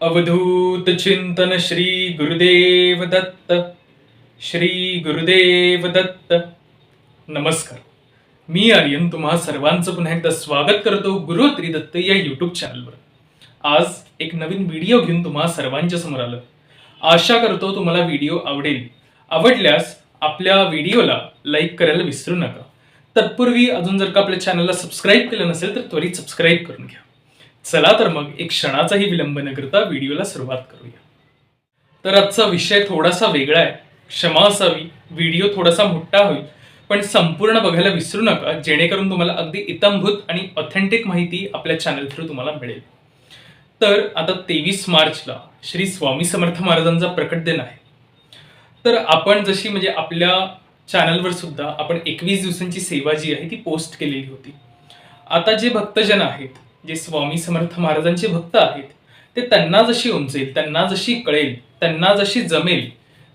अवधूत चिंतन श्री गुरुदेव दत्त श्री गुरुदेव दत्त. नमस्कार. मी आर्यन तुम्हा सर्वांचं पुन्हा एकदा स्वागत करतो गुरु त्रिदत्त या यूट्यूब चॅनलवर आज एक नवीन व्हिडिओ घेऊन तुम्हा सर्वांच्या समोर आलं आशा करतो तुम्हाला व्हिडिओ आवडेल. आवडल्यास आपल्या व्हिडिओला लाईक करायला विसरू नका. तत्पूर्वी अजून जर का आपल्या चॅनलला सबस्क्राईब केलं नसेल तर त्वरित सबस्क्राईब करून घ्या. चला तर मग एक क्षणाचाही विलंब न करता व्हिडिओला सुरुवात करूया. तर आजचा विषय थोडासा वेगळा आहे. क्षमा असावी व्हिडिओ थोडासा मोठा होईल पण संपूर्ण बघायला विसरू नका जेणेकरून तुम्हाला अगदी इतंभूत आणि ऑथेंटिक माहिती आपल्या चॅनल थ्रू तुम्हाला मिळेल. तर आता तेवीस मार्चला श्री स्वामी समर्थ महाराजांचा प्रकट दिन आहे. तर आपण जशी म्हणजे आपल्या चॅनलवर सुद्धा आपण एकवीस दिवसांची सेवा जी आहे ती पोस्ट केलेली होती. आता जे भक्तजन आहेत जे स्वामी समर्थ महाराजांचे भक्त आहेत ते त्यांना जशी उंचेल त्यांना जशी कळेल त्यांना जशी जमेल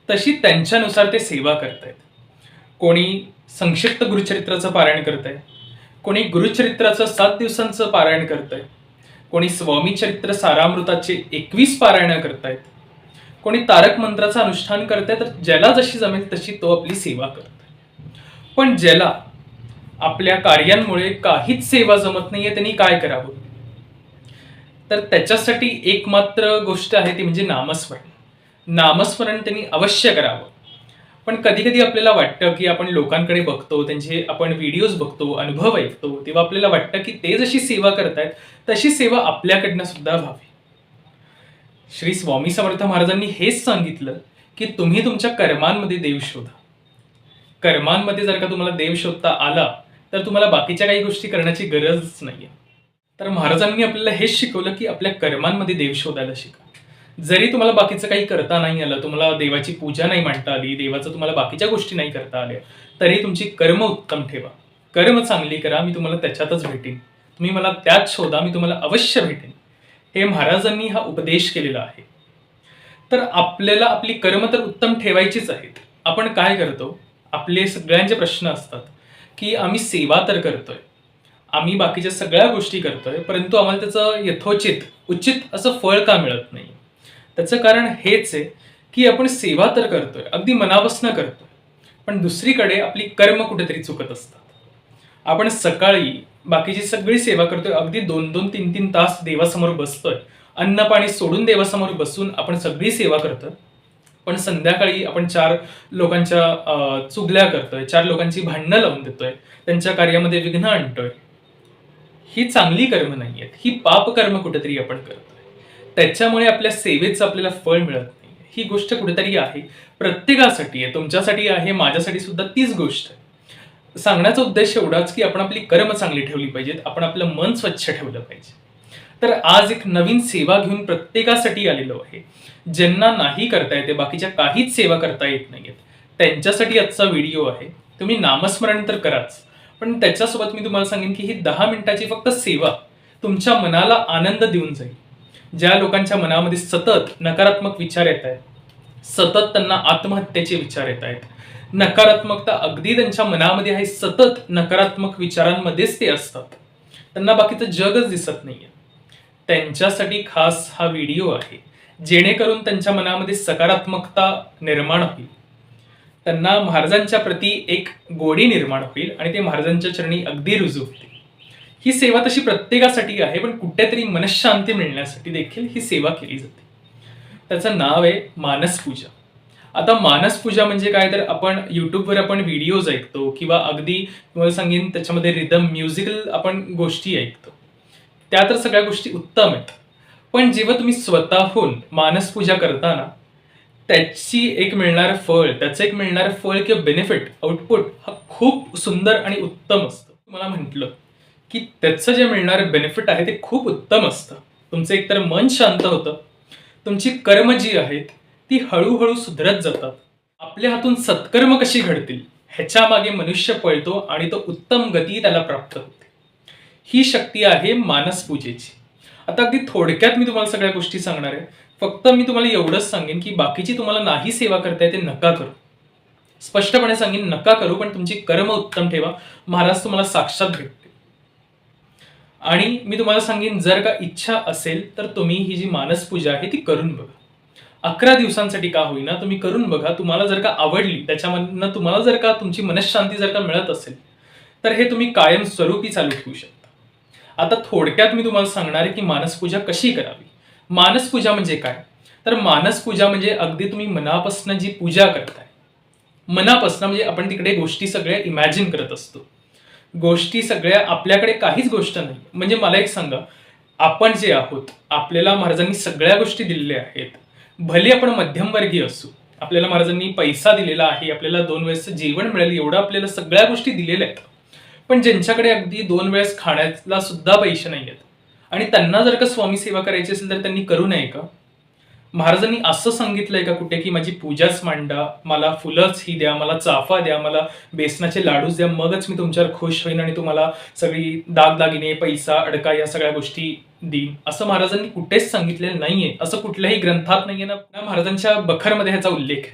तशी त्यांच्यानुसार ते सेवा करतायत. कोणी संक्षिप्त गुरुचरित्राचं पारायण करत आहे कोणी गुरुचरित्राचं सात दिवसांचं पारायण करत आहे कोणी स्वामी चरित्र सारामृताचे एकवीस पारायणं करतायत कोणी तारक मंत्राचं अनुष्ठान करताय तर ज्याला जशी जमेल तशी तो आपली सेवा करतोय. पण ज्याला आपल्या कार्यांमुळे काहीच सेवा जमत नाहीये त्यांनी काय करावं? तर त्याच्यासाठी एकमात्र गोष्ट आहे ती म्हणजे नामस्मरण. नामस्मरण त्यांनी अवश्य करावं. पण कधी कधी आपल्याला वाटतं की आपण लोकांकडे बघतो त्यांचे आपण व्हिडिओज बघतो अनुभव ऐकतो तेव्हा आपल्याला वाटतं की ते जशी सेवा करतायत तशी सेवा आपल्याकडनं सुद्धा व्हावी. श्री स्वामी समर्थ महाराजांनी हेच सांगितलं की तुम्ही तुमच्या कर्मांमध्ये देव शोधा. कर्मांमध्ये जर का तुम्हाला देव शोधता आला तर तुम्हाला बाकीच्या काही गोष्टी करण्याची गरजच नाहीये. तर महाराजांनी आपल्याला हेच शिकवलं की आपल्या कर्मांमध्ये देव शोधायला शिका. जरी तुम्हाला बाकीचं काही करता नाही आलं तुम्हाला देवाची पूजा नाही मांडता आली देवाचं तुम्हाला बाकीच्या गोष्टी नाही करता आल्या तरी तुमची कर्म उत्तम ठेवा. कर्म चांगली करा मी तुम्हाला त्याच्यातच भेटेन. तुम्ही मला त्यात शोधा मी तुम्हाला अवश्य भेटेन. हे महाराजांनी हा उपदेश केलेला आहे. तर आपल्याला आपली कर्म तर उत्तम ठेवायचीच आहेत. आपण काय करतो? आपले सगळ्यांचे प्रश्न असतात. की आम्ही सेवा तर करतोय. आम्ही बाकीच्या सगळ्या गोष्टी करतोय परंतु आम्हाला त्याचं यथोचित उचित असं फळ का मिळत नाही? त्याचं कारण हेच आहे की आपण सेवा तर करतोय अगदी मनापासनं करतोय पण दुसरीकडे आपली कर्म कुठेतरी चुकत असतात. आपण सकाळी बाकीची सगळी सेवा करतोय अगदी दोन दोन तीन तीन तास देवासमोर बसतोय अन्न पाणी सोडून देवासमोर बसून आपण सगळी सेवा करतोय पण संध्याकाळी आपण चार लोकांच्या चुगल्या करतोय चार लोकांची भांडणं लावून देतोय त्यांच्या कार्यामध्ये विघ्न आणतोय. ही चांगली कर्म नाही आहेत ही पाप कर्म कुठेतरी आपण करतोय. त्याच्यामुळे आपल्या सेवेचं आपल्याला फळ मिळत नाही. ही गोष्ट कुठेतरी आहे. प्रत्येकासाठी आहे. तुमच्यासाठी आहे. माझ्यासाठी सुद्धा तीच गोष्ट आहे. सांगण्याचा उद्देश एवढाच की आपण आपली कर्म चांगली ठेवली पाहिजेत. आपण आपलं मन स्वच्छ ठेवलं पाहिजे. तर आज एक नवीन सेवा घेऊन प्रत्येकासाठी आलेलो आहे. ज्यांना नाही करता येते बाकीच्या काहीच सेवा करता येत नाहीयेत. त्यांच्यासाठी आजचा व्हिडिओ आहे. तुम्ही नामस्मरण तर कराच पण त्याच्यासोबत मी तुम्हाला सांगेन की ही दहा मिनिटाची फक्त सेवा तुमच्या मनाला आनंद देऊन जाईल. ज्या लोकांच्या मनामध्ये सतत नकारात्मक विचार येत आहेत सतत त्यांना आत्महत्येचे विचार येत आहेत नकारात्मकता अगदी त्यांच्या मनामध्ये आहे सतत नकारात्मक विचारांमध्येच ते असतात. त्यांना बाकीचं जगच दिसत नाहीये. त्यांच्यासाठी खास हा व्हिडिओ आहे जेणेकरून त्यांच्या मनामध्ये सकारात्मकता निर्माण होईल. त्यांना महाराजांच्या प्रती एक गोडी निर्माण होईल आणि ते महाराजांच्या चरणी अगदी रुजू होतील. ही सेवा तशी प्रत्येकासाठी आहे पण कुठेतरी मनशांती मिळण्यासाठी देखील ही सेवा केली जाते. त्याचं नाव आहे मानसपूजा आता मानसपूजा म्हणजे काय? तर आपण युट्यूबवर आपण व्हिडिओज ऐकतो किंवा अगदी तुम्हाला सांगेन त्याच्यामध्ये रिदम म्युझिकल आपण गोष्टी ऐकतो. त्या तर सगळ्या गोष्टी उत्तम आहेत. पण जेव्हा तुम्ही स्वतःहून मानसपूजा करताना त्याची एक मिळणारं फळ त्याचं एक मिळणारं फळ किंवा बेनिफिट आउटपुट हा खूप सुंदर आणि उत्तम असतं. मला म्हटलं की त्याचं जे मिळणारं बेनिफिट आहे ते खूप उत्तम असतं. तुमचं एकतर मन शांत होतं तुमची कर्म जी आहेत ती हळूहळू सुधरत जातात. आपल्या हातून सत्कर्म कशी घडतील ह्याच्या मागे मनुष्य पळतो आणि तो उत्तम गती त्याला प्राप्त होतो. ही शक्ती आहे मानसपूजेची आता अगदी थोडक्यात मी तुम्हाला सगळ्या गोष्टी सांगणार आहे. फक्त मी तुम्हाला एवढंच सांगेन की बाकीची तुम्हाला नाही सेवा करता येते नका करू. स्पष्टपणे सांगेन नका करू पण तुमची कर्म उत्तम ठेवा. महाराज तुम्हाला साक्षात भेटते आणि मी तुम्हाला सांगेन जर का इच्छा असेल तर तुम्ही ही जी मानस पूजा आहे ती करून बघा. अकरा दिवसांसाठी का होईना तुम्ही करून बघा. तुम्हाला जर का आवडली त्याच्यामधनं तुम्हाला जर का तुमची मनशांती जर का मिळत असेल तर हे तुम्ही कायम स्वरूपी चालू ठेवू शकता. आता थोडक्यात मी तुम्हाला सांगणार आहे की मानसपूजा कशी करावी. मानसपूजा म्हणजे काय? तर मानसपूजा म्हणजे अगदी तुम्ही मनापासून जी पूजा करताय मनापासून म्हणजे आपण तिकडे गोष्टी सगळ्या इमॅजिन करत असतो. गोष्टी सगळ्या आपल्याकडे काहीच गोष्ट नाही. म्हणजे मला एक सांगा आपण जे आहोत आपल्याला महाराजांनी सगळ्या गोष्टी दिलेल्या आहेत. भले आपण मध्यमवर्गीय असू आपल्याला महाराजांनी पैसा दिलेला आहे आपल्याला दोन वेळेस जेवण मिळेल एवढं आपल्याला सगळ्या गोष्टी दिलेल्या आहेत. पण ज्यांच्याकडे अगदी दोन वेळेस खाण्याला सुद्धा पैसे नाही आहेत आणि त्यांना जर का स्वामी सेवा करायची असेल तर त्यांनी करू नये का? महाराजांनी असं सांगितलंय का कुठे की माझी पूजाच मांडा मला फुलंच ही द्या मला चाफा द्या मला बेसनाचे लाडूच द्या मगच मी तुमच्यावर खुश होईन आणि तुम्हाला सगळी दागदागिने पैसा अडका या सगळ्या गोष्टी देईन. असं महाराजांनी कुठेच सांगितलेलं नाहीये. असं कुठल्याही ग्रंथात नाहीये ना. महाराजांच्या बखरमध्ये ह्याचा उल्लेख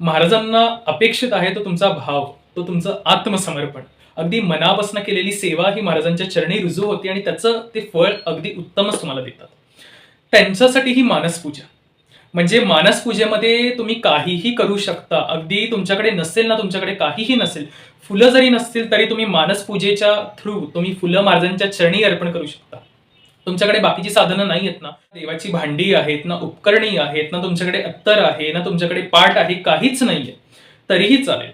महाराजांना अपेक्षित आहे तो तुमचा भाव तो तुमचं आत्मसमर्पण. अगदी मनापासून केलेली सेवा ही महाराजांच्या चरणी रुजू होती आणि त्याचं ते फळ अगदी उत्तमच तुम्हाला देतात. त्यांच्यासाठी ही मानसपूजा म्हणजे मानसपूजेमध्ये तुम्ही काहीही करू शकता. अगदी तुमच्याकडे नसेल ना तुमच्याकडे काहीही नसेल. फुलं जरी नसतील तरी तुम्ही मानसपूजेच्या थ्रू तुम्ही फुलं महाराजांच्या चरणी अर्पण करू शकता. तुमच्याकडे बाकीची साधनं नाही आहेत ना. देवाची भांडी आहेत ना उपकरणी आहेत ना तुमच्याकडे अत्तर आहे ना तुमच्याकडे पाठ आहे काहीच नाहीये. तरीही चालेल.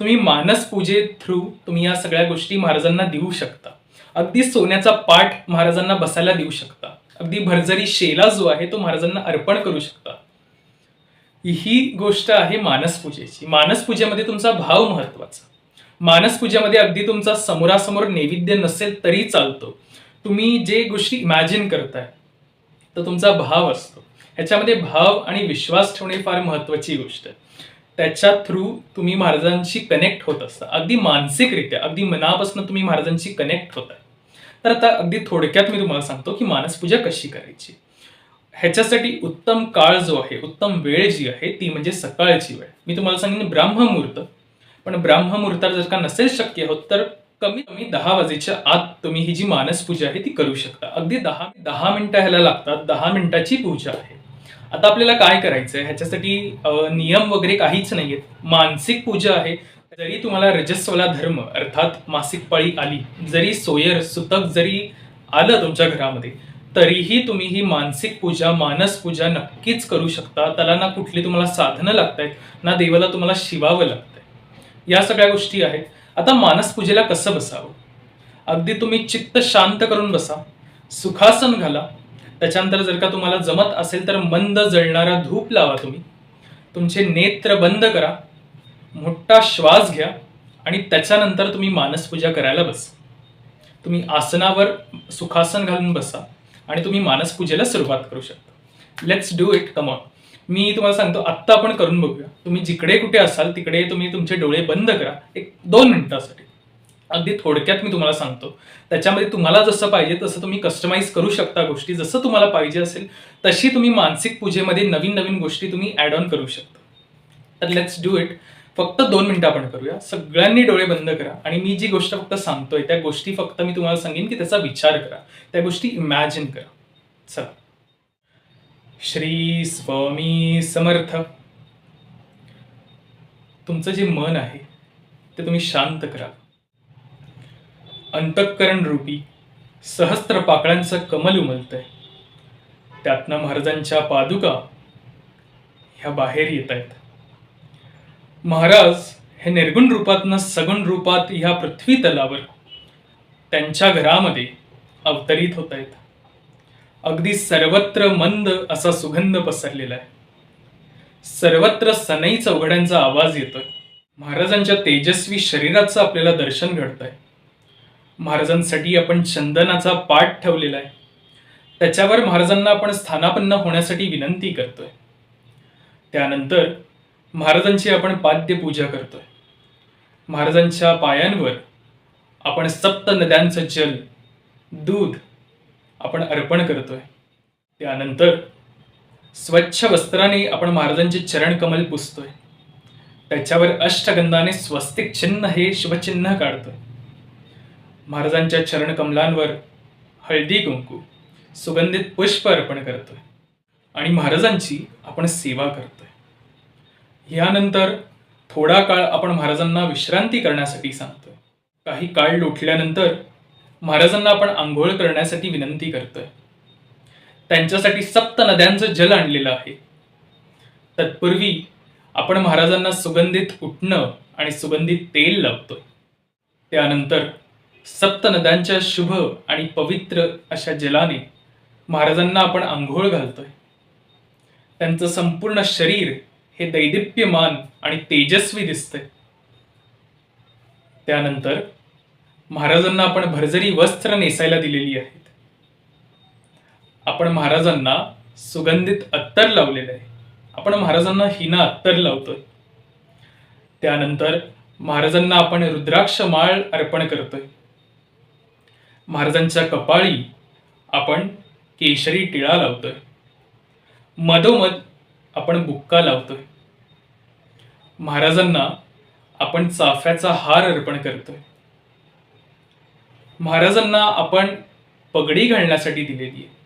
तुम्ही मानस पूजे थ्रू तुम्ही या सगळ्या गोष्टी महाराजांना देऊ शकता. अगदी सोन्याचा पाठ महाराजांना बसायला देऊ शकता. अगदी भरजरी शेला जो आहे तो महाराजांना अर्पण करू शकता. ही गोष्ट आहे मानसपूजेची मानसपूजेमध्ये तुमचा भाव महत्त्वाचा. मानसपूजेमध्ये अगदी तुमचा समोरासमोर नैवेद्य नसेल तरी चालतो. तुम्ही जे गोष्टी इमॅजिन करताय तर तुमचा भाव असतो. ह्याच्यामध्ये भाव आणि विश्वास ठेवणे फार महत्वाची गोष्ट आहे. त्याच्या थ्रू तुम्ही महाराजांशी कनेक्ट होत असता. अगदी मानसिकरित्या अगदी मनापासून तुम्ही महाराजांशी कनेक्ट होता तर आता अगदी थोडक्यात मी तुम्हाला सांगतो की मानसपूजा कशी करायची. ह्याच्यासाठी उत्तम काळ जो आहे उत्तम वेळ जी आहे ती म्हणजे सकाळची वेळ. मी तुम्हाला सांगेन ब्राह्ममुहूर्त. पण ब्राह्ममुहूर्तात जर का नसेल शक्य होत तर कमी कमी दहा वाजेच्या आत तुम्ही ही जी मानसपूजा आहे ती करू शकता. अगदी दहा दहा मिनिटं ह्याला लागतात दहा मिनिटाची पूजा आहे. आता आपल्याला काय करायचंय? ह्याच्यासाठी नियम वगैरे काहीच नाहीयेत. मानसिक पूजा आहे. जरी तुम्हाला रजस्वला धर्म अर्थात मासिक पाळी आली जरी सोयर सुतक जरी आलं तुमच्या घरामध्ये तरीही तुम्ही ही मानसिक पूजा मानस पूजा नक्कीच करू शकता. त्याला ना कुठली तुम्हाला साधनं लागतायत ना देवाला तुम्हाला शिवावं लागतंय. या सगळ्या गोष्टी आहेत. आता मानस पूजेला कसं बसावं? अगदी तुम्ही चित्त शांत करून बसा. सुखासन घाला. त्याच्यानंतर जर का तुम्हाला जमत असेल तर मंद जळणारा धूप लावा तुम्ही. तुमचे नेत्र बंद करा. मोठा श्वास घ्या आणि त्याच्यानंतर तुम्ही मानसपूजा करायला बसा. तुम्ही आसनावर सुखासन घालून बसा आणि तुम्ही मानसपूजेला सुरुवात करू शकता. Let's do it come on मी तुम्हाला सांगतो आत्ता आपण करून बघूया. तुम्ही जिकडे कुठे असाल तिकडे तुम्ही तुमचे डोळे बंद करा. एक दोन मिनिटासाठी. अगदी थोडक्यात मी तुम्हाला सांगतो. त्याच्यामध्ये तुम्हाला जसं पाहिजे तसं तुम्ही कस्टमाइज करू शकता गोष्टी. जसं तुम्हाला पाहिजे असेल तशी तुम्ही मानसिक पूजेमध्ये नवीन नवीन गोष्टी तुम्ही ऍड ऑन करू शकता. तर लेट्स डू इट फक्त दोन मिनटं आपण करूया. सगळ्यांनी डोळे बंद करा. आणि मी जी गोष्ट फक्त सांगतोय त्या गोष्टी फक्त मी तुम्हाला सांगेन की त्याचा विचार करा. त्या गोष्टी इमॅजिन करा. चला. श्री स्वामी समर्थ. तुमचं जे मन आहे ते तुम्ही शांत करा. अंतःकरण रूपी सहस्त्र पाकळ्यांचं कमल उमलतंय. त्यातनं महाराजांच्या पादुका ह्या बाहेर येत आहेत महाराज हे निर्गुण रूपातनं सगुण रूपात ह्या पृथ्वी तलावर त्यांच्या घरामध्ये अवतरित होत आहेत अगदी सर्वत्र मंद असा सुगंध पसरलेला आहे. सर्वत्र सनई चौघड्यांचा आवाज येतोय. महाराजांच्या तेजस्वी शरीराचं आपल्याला दर्शन घडतंय. महाराजांसाठी आपण चंदनाचा पाठ ठेवलेला आहे. त्याच्यावर महाराजांना आपण स्थानापन्न होण्यासाठी विनंती करतोय. त्यानंतर महाराजांची आपण पाद्य पूजा करतोय. महाराजांच्या पायांवर आपण सप्त नद्यांचं जल दूध आपण अर्पण करतोय. त्यानंतर स्वच्छ वस्त्राने आपण महाराजांचे चरण कमल पुसतोय. त्याच्यावर अष्टगंधाने स्वस्तिक चिन्ह हे शुभचिन्ह काढतोय. महाराजांच्या चरणकमलांवर हळदी कुंकू सुगंधित पुष्प अर्पण करतोय आणि महाराजांची आपण सेवा करतोय. यानंतर थोडा काळ आपण महाराजांना विश्रांती करण्यासाठी सांगतोय. काही काळ लोटल्यानंतर महाराजांना आपण आंघोळ करण्यासाठी विनंती करतोय. त्यांच्यासाठी सप्त नद्यांचं जल आणलेलं आहे. तत्पूर्वी आपण महाराजांना सुगंधित उठणं आणि सुगंधित तेल लावतोय. त्यानंतर सप्त नद्यांच्या शुभ आणि पवित्र अशा जलाने महाराजांना आपण आंघोळ घालतोय. त्यांचं संपूर्ण शरीर हे दैदिप्यमान आणि तेजस्वी दिसतंय. त्यानंतर महाराजांना आपण भरजरी वस्त्र नेसायला दिलेली आहेत. आपण महाराजांना सुगंधित अत्तर लावलेलं आहे. आपण महाराजांना हिना अत्तर लावतोय. त्यानंतर महाराजांना आपण रुद्राक्ष माळ अर्पण करतोय. महाराजांच्या कपाळी आपण केशरी टिळा लावतोय. मधोमध आपण बुक्का लावतोय. महाराजांना आपण चाफ्याचा हार अर्पण करतोय. महाराजांना आपण पगडी घालण्यासाठी दिलेली आहे.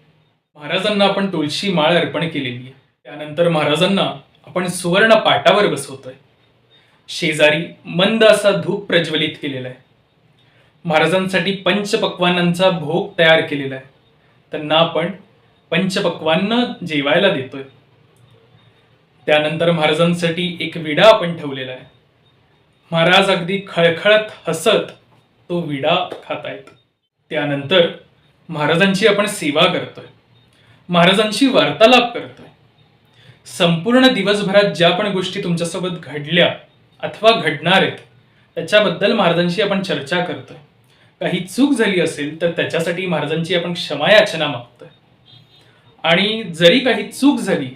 महाराजांना आपण तुळशी माळ अर्पण केलेली आहे. त्यानंतर महाराजांना आपण सुवर्ण पाटावर बसवतोय. शेजारी मंद असा धूप प्रज्वलित केलेला आहे. महाराजांसाठी पंचपक्वानांचा भोग तयार केलेला आहे. त्यांना आपण पंचपक्वान्न जेवायला देतोय. त्यानंतर महाराजांसाठी एक विडा आपण ठेवलेला आहे. महाराज अगदी खळखळत हसत तो विडा खातायत. त्यानंतर महाराजांची आपण सेवा करतोय. महाराजांशी वार्तालाप करतोय. संपूर्ण दिवसभरात ज्या पण गोष्टी तुमच्यासोबत घडल्या अथवा घडणार आहेत त्याच्याबद्दल महाराजांशी आपण चर्चा करतोय. काही चूक झाली असेल तर त्याच्यासाठी महाराजांची आपण क्षमायाचना मागतोय. आणि जरी काही चूक झाली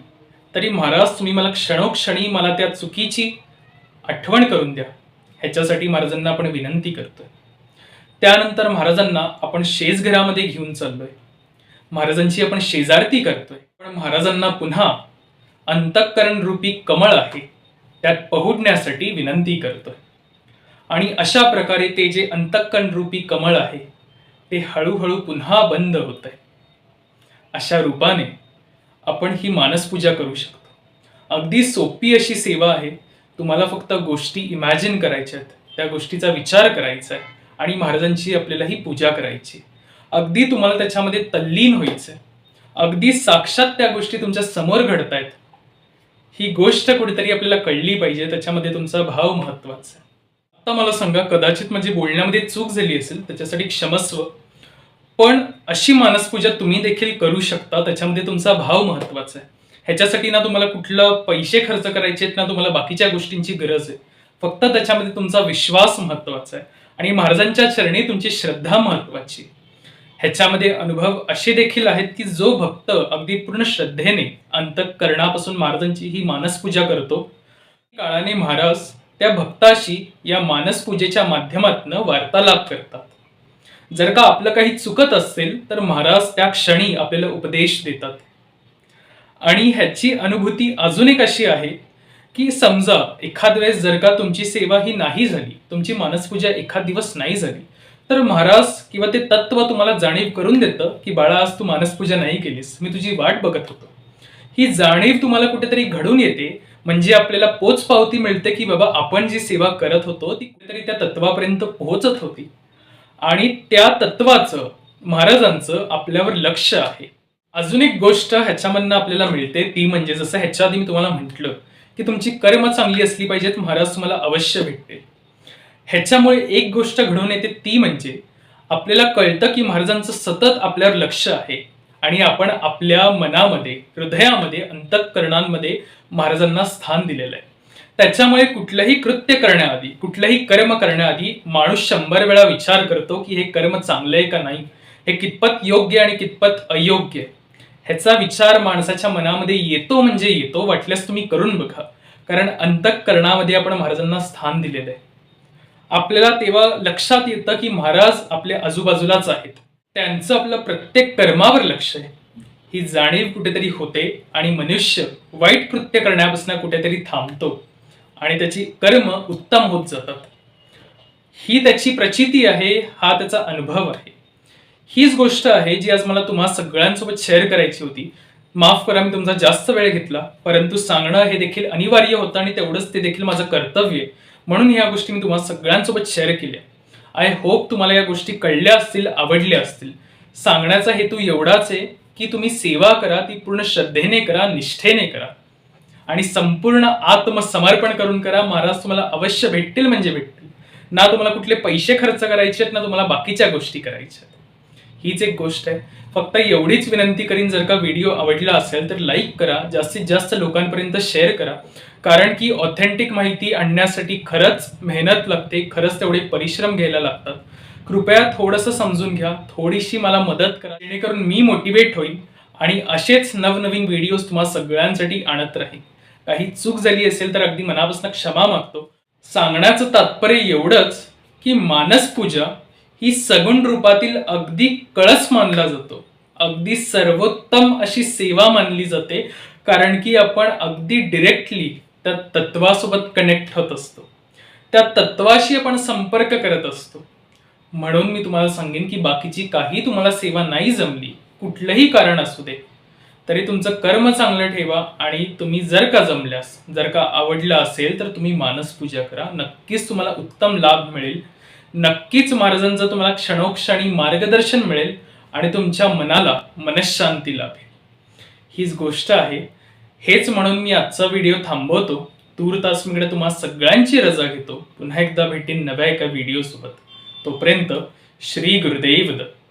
तरी महाराज तुम्ही मला क्षणोक्षणी मला त्या चुकीची आठवण करून द्या. ह्याच्यासाठी महाराजांना आपण विनंती करतोय. त्यानंतर महाराजांना आपण शेजघरामध्ये घेऊन चाललोय. महाराजांची आपण शेजारती करतोय. पण महाराजांना पुन्हा अंतःकरण रूपी कमळ आहे त्यात पहुडण्यासाठी विनंती करतोय. आणि अशा प्रकारे ते जे अंतःकरण रूपी कमळ आहे ते हळूहळू पुन्हा बंद होत आहे अशा रूपाने आपण ही मानसपूजा करू शकतो. अगदी सोपी अशी सेवा आहे. तुम्हाला फक्त गोष्टी इमॅजिन करायच्या आहेत. त्या गोष्टीचा विचार करायचा आहे आणि महाराजांची आपल्याला ही पूजा करायची अगदी तुम्हाला त्याच्यामध्ये तल्लीन व्हायचं अगदी साक्षात त्या गोष्टी तुमच्यासमोर घडतायत. ही गोष्ट कुठेतरी आपल्याला कळली पाहिजे. त्याच्यामध्ये तुमचा भाव महत्त्वाचा आहे. आत्ता मला सांगा कदाचित म्हणजे बोलण्यामध्ये चूक झाली असेल त्याच्यासाठी क्षमस्व. पण अशी मानसपूजा तुम्ही देखील करू शकता त्याच्यामध्ये तुमचा भाव महत्त्वाचा आहे. ह्याच्यासाठी ना तुम्हाला कुठलं पैसे खर्च करायचे आहेत ना तुम्हाला बाकीच्या गोष्टींची गरज आहे. फक्त त्याच्यामध्ये तुमचा विश्वास महत्त्वाचा आहे. आणि महाराजांच्या चरणी तुमची श्रद्धा महत्वाची ह्याच्यामध्ये अनुभव असे देखील आहेत की जो भक्त अगदी पूर्ण श्रद्धेने अंतःकरणापासून महाराजांची ही मानसपूजा करतो. काळाने महाराज त्या भक्ताशी या मानसपूजेच्या माध्यमातून वार्तालाप करतात. जर का आपलं काही चुकत असेल तर महाराज त्या क्षणी आपल्याला उपदेश देतात. आणि ह्याची अनुभूती अजून एक अशी आहे की समजा एखाद वेळेस जर का तुमची सेवा ही नाही झाली तुमची मानसपूजा एखाद दिवस नाही झाली तर महाराज किंवा ते तत्व तुम्हाला जाणीव करून देतं की बाळा आज तू मानसपूजा नाही केलीस मी तुझी वाट बघत होतो. ही जाणीव तुम्हाला कुठेतरी घडून येते म्हणजे आपल्याला पोच पावती मिळते की बाबा आपण जी सेवा करत होतो ती कुठेतरी त्या तत्वापर्यंत पोहोचत होती. आणि त्या तत्वाचं महाराजांचं आपल्यावर लक्ष आहे. अजून एक गोष्ट ह्याच्यामधनं आपल्याला मिळते ती म्हणजे जसं ह्याच्या आधी मी तुम्हाला म्हटलं की तुमची कर्म चांगली असली पाहिजेत महाराज तुम्हाला अवश्य भेटते ह्याच्यामुळे एक गोष्ट घडून येते ती म्हणजे आपल्याला कळतं की महाराजांचं सतत आपल्यावर लक्ष आहे. आणि आपण आपल्या मनामध्ये हृदयामध्ये अंतःकरणांमध्ये महाराजांना स्थान दिलेलं आहे. त्याच्यामुळे कुठलंही कृत्य करण्याआधी कुठलंही कर्म करण्याआधी माणूस शंभर वेळा विचार करतो की हे कर्म चांगलं आहे का नाही? हे कितपत योग्य आणि कितपत अयोग्य? ह्याचा विचार माणसाच्या मनामध्ये येतो म्हणजे येतो वाटल्यास तुम्ही करून बघा. कारण अंतःकरणामध्ये आपण महाराजांना स्थान दिलेलं आहे. आपल्याला तेव्हा लक्षात येतं की महाराज आपल्या आजूबाजूलाच आहेत. त्यांचं आपलं प्रत्येक कर्मावर लक्ष आहे. ही जाणीव कुठेतरी होते आणि मनुष्य वाईट कृत्य करण्यापासून कुठेतरी थांबतो आणि त्याची कर्म उत्तम होत जातात. ही त्याची प्रचिती आहे हा त्याचा अनुभव आहे. हीच गोष्ट आहे जी आज मला तुम्हा सगळ्यांसोबत शेअर करायची होती. माफ करा मी तुमचा जास्त वेळ घेतला परंतु सांगणं हे देखील अनिवार्य होतं आणि तेवढंच ते देखील माझं कर्तव्य आहे. म्हणून ह्या गोष्टी मी तुम्हाला सगळ्यांसोबत शेअर केल्या. आय होप तुम्हाला या गोष्टी कळल्या असतील आवडल्या असतील. सांगण्याचा हेतू एवढाच आहे की तुम्ही सेवा करा ती पूर्ण श्रद्धेने करा निष्ठेने करा. आणि संपूर्ण आत्मसमर्पण करून करा. महाराज तुम्हाला अवश्य भेटतील म्हणजे भेटतील. ना तुम्हाला कुठले पैसे खर्च करायचे आहेत ना तुम्हाला बाकीच्या गोष्टी करायच्या आहेत. हीच एक गोष्ट आहे. फक्त एवढीच विनंती करीन जर का व्हिडिओ आवडला असेल तर लाईक करा. जास्तीत जास्त लोकांपर्यंत शेअर करा. कारण की ऑथेंटिक माहिती आणण्यासाठी खरंच मेहनत लागते. खरंच तेवढे परिश्रम घ्यायला लागतात. कृपया थोडंसं समजून घ्या थोडीशी मला मदत करा जेणेकरून मी मोटिवेट होईल आणि असेच नवनवीन व्हिडिओज तुम्हाला सगळ्यांसाठी आणत राहील काही चूक झाली असेल तर अगदी मनापासून क्षमा मागतो. सांगण्याचं तात्पर्य एवढंच की मानसपूजा ही सगुण रूपातील अगदी कळस मानला जातो. अगदी सर्वोत्तम अशी सेवा मानली जाते कारण की आपण अगदी डिरेक्टली त्या तत्वासोबत कनेक्ट होत असतो. त्या तत्वाशी आपण संपर्क करत असतो. म्हणून मी तुम्हाला सांगेन की बाकीची काही तुम्हाला सेवा नाही जमली कुठलंही कारण असू दे तरी तुमचं कर्म चांगलं ठेवा आणि तुम्ही जर का जमल्यास जर का आवडलं असेल तर तुम्ही मानस पूजा करा. नक्कीच तुम्हाला उत्तम लाभ मिळेल. नक्कीच महाराजांचं तुम्हाला क्षणोक्षणी मार्गदर्शन मिळेल आणि तुमच्या मनाला मनशांती लाभेल. हीच गोष्ट आहे. हेच म्हणून मी आजचा व्हिडिओ थांबवतो. तूर तास मीकडे तुम्हाला सगळ्यांची रजा घेतो. पुन्हा एकदा भेटीन नव्या एका व्हिडिओ सोबत तोपर्यंत श्री गुरुदेव दत्त